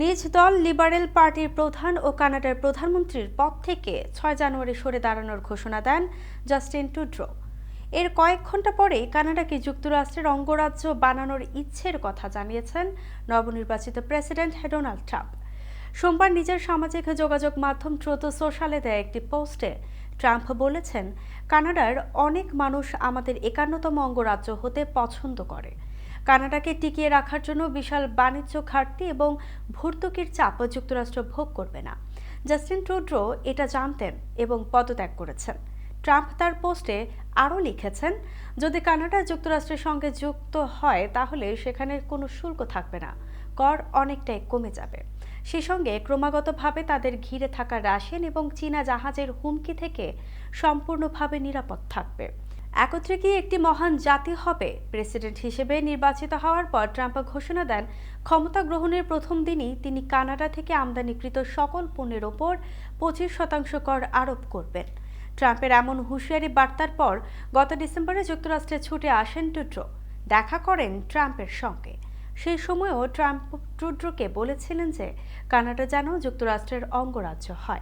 নিজ দল লিবারেল পার্টির প্রধান ও কানাডার প্রধানমন্ত্রীর পদ থেকে ছয় জানুয়ারি সরে দাঁড়ানোর ঘোষণা দেন জাস্টিন টুড্রো এর কয়েক ঘণ্টা পরে কানাডাকে যুক্তরাষ্ট্রের অঙ্গরাজ্য বানানোর ইচ্ছের কথা জানিয়েছেন নবনির্বাচিত প্রেসিডেন্ট ডোনাল্ড ট্রাম্প। সোমবার নিজের সামাজিক যোগাযোগ মাধ্যম ট্রোত সোশ্যালে দেয়া একটি পোস্টে ট্রাম্প বলেছেন, কানাডার অনেক মানুষ আমাদের একান্নতম অঙ্গরাজ্য হতে পছন্দ করে। কানাডাকে টিকিয়ে রাখার জন্য বিশাল বাণিজ্য ঘাটতি এবং ভর্তুকির চাপ যুক্তরাষ্ট্র ভোগ করবে না। জাস্টিন ট্রুড্রো এটা জানতেন এবং পদত্যাগ করেছেন। ট্রাম্প তার পোস্টে আরও লিখেছেন, যদি কানাডা যুক্তরাষ্ট্রের সঙ্গে যুক্ত হয়, তাহলে সেখানে কোনো শুল্ক থাকবে না। কর অনেকটাই কমে যাবে। সেই সঙ্গে ক্রমাগতভাবে তাদের ঘিরে থাকা রাশিয়ান এবং চীনা জাহাজের হুমকি থেকে সম্পূর্ণভাবে নিরাপদ থাকবে। একত্রে কি একটি মহান জাতি হবে। প্রেসিডেন্ট হিসেবে নির্বাচিত হওয়ার পর ট্রাম্প ঘোষণা দেন, ক্ষমতা গ্রহণের প্রথম দিনই তিনি কানাডা থেকে আমদানিকৃত সকল পণ্যের ওপর পঁচিশ শতাংশ কর আরোপ করবেন। ট্রাম্পের এমন হুঁশিয়ারি বার্তার পর গত ডিসেম্বরে যুক্তরাষ্ট্রে ছুটে আসেন টুড্রো। দেখা করেন ট্রাম্পের সঙ্গে। সেই সময়ও ট্রাম্প ট্রুড্রোকে বলেছিলেন যে, কানাডা যেন যুক্তরাষ্ট্রের অঙ্গরাজ্য হয়।